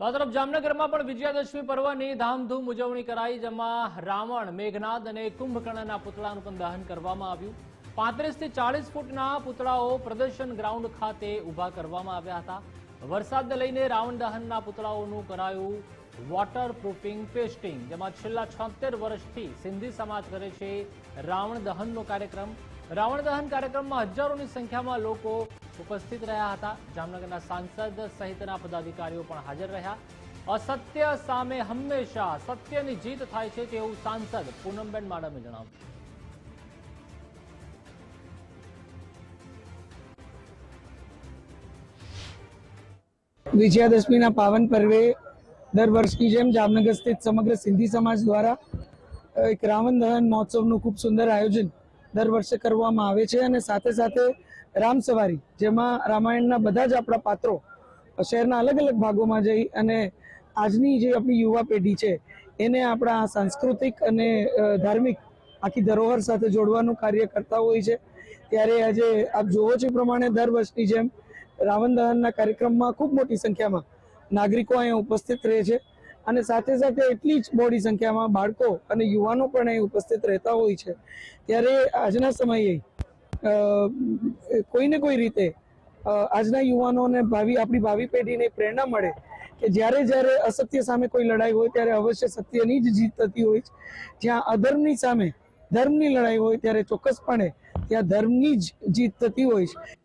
તો આ તરફ જામનગરમાં પણ વિજયાદશમી પર્વની ધામધૂમ ઉજવણી કરાઈ, જેમાં રાવણ, મેઘનાદ અને કુંભકર્ણના પુતળાનું પણ દહન કરવામાં આવ્યું. પાંત્રીસથી ચાલીસ ફૂટના પુતળાઓ પ્રદર્શન ગ્રાઉન્ડ ખાતે ઊભા કરવામાં આવ્યા હતા. વરસાદને લઈને રાવણ દહનના પુતળાઓનું કરાયું વોટર પ્રૂફિંગ પેસ્ટિંગ જેમાં છેલ્લા છોતેર વર્ષથી સિંધી સમાજ કરે છે રાવણ દહનનો કાર્યક્રમ. રાવણ દહન કાર્યક્રમમાં હજારોની સંખ્યામાં લોકો ઉપસ્થિત રહ્યા હતા. જામનગરના સાંસદ સહિતના પદાધિકારીઓ પણ હાજર રહ્યા. અસત્ય સામે હંમેશા સત્યની જીત થાય છે તેવું સાંસદ પૂનમબેન માડમે જણાવ્યું. વિજયાદશમીના પાવન પર્વે દર વર્ષની જેમ જામનગર સ્થિત સમગ્ર સિંધી સમાજ દ્વારા એક રાવણ દહન મહોત્સવનું ખૂબ સુંદર આયોજન દર વર્ષે કરવામાં આવે છે અને સાથે સાથે રામ સવારી, જેમાં રામાયણના બધા જ આપણા પાત્રો શહેરના અલગ અલગ ભાગોમાં જઈ અને આજની જે આપણી યુવા પેઢી છે, એને આપણા સાંસ્કૃતિક અને ધાર્મિક આખી ધરોહર સાથે જોડવાનું કાર્ય કરતા હોય છે. ત્યારે આજે આપ જુઓ છો પ્રમાણે દર વર્ષની જેમ રાવણ દહનના કાર્યક્રમમાં ખૂબ મોટી સંખ્યામાં નાગરિકો અહીંયા ઉપસ્થિત રહે છે. અને સાથે સાથે એટલી જ મોડી સંખ્યામાં બાળકો અને યુવાનો પણ અહીં ઉપસ્થિત રહેતા હોય છે. ત્યારે આજના સમયે કોઈને કોઈ રીતે આજના યુવાનોને ભાવિ, આપણી ભાવિ પેઢીને પ્રેરણા મળે કે જ્યારે જ્યારે અસત્ય સામે કોઈ લડાઈ હોય ત્યારે અવશ્ય સત્યની જ જીત થતી હોય છે. જ્યાં અધર્મની સામે ધર્મની લડાઈ હોય ત્યારે ચોક્કસપણે ત્યાં ધર્મની જ જીત થતી હોય છે.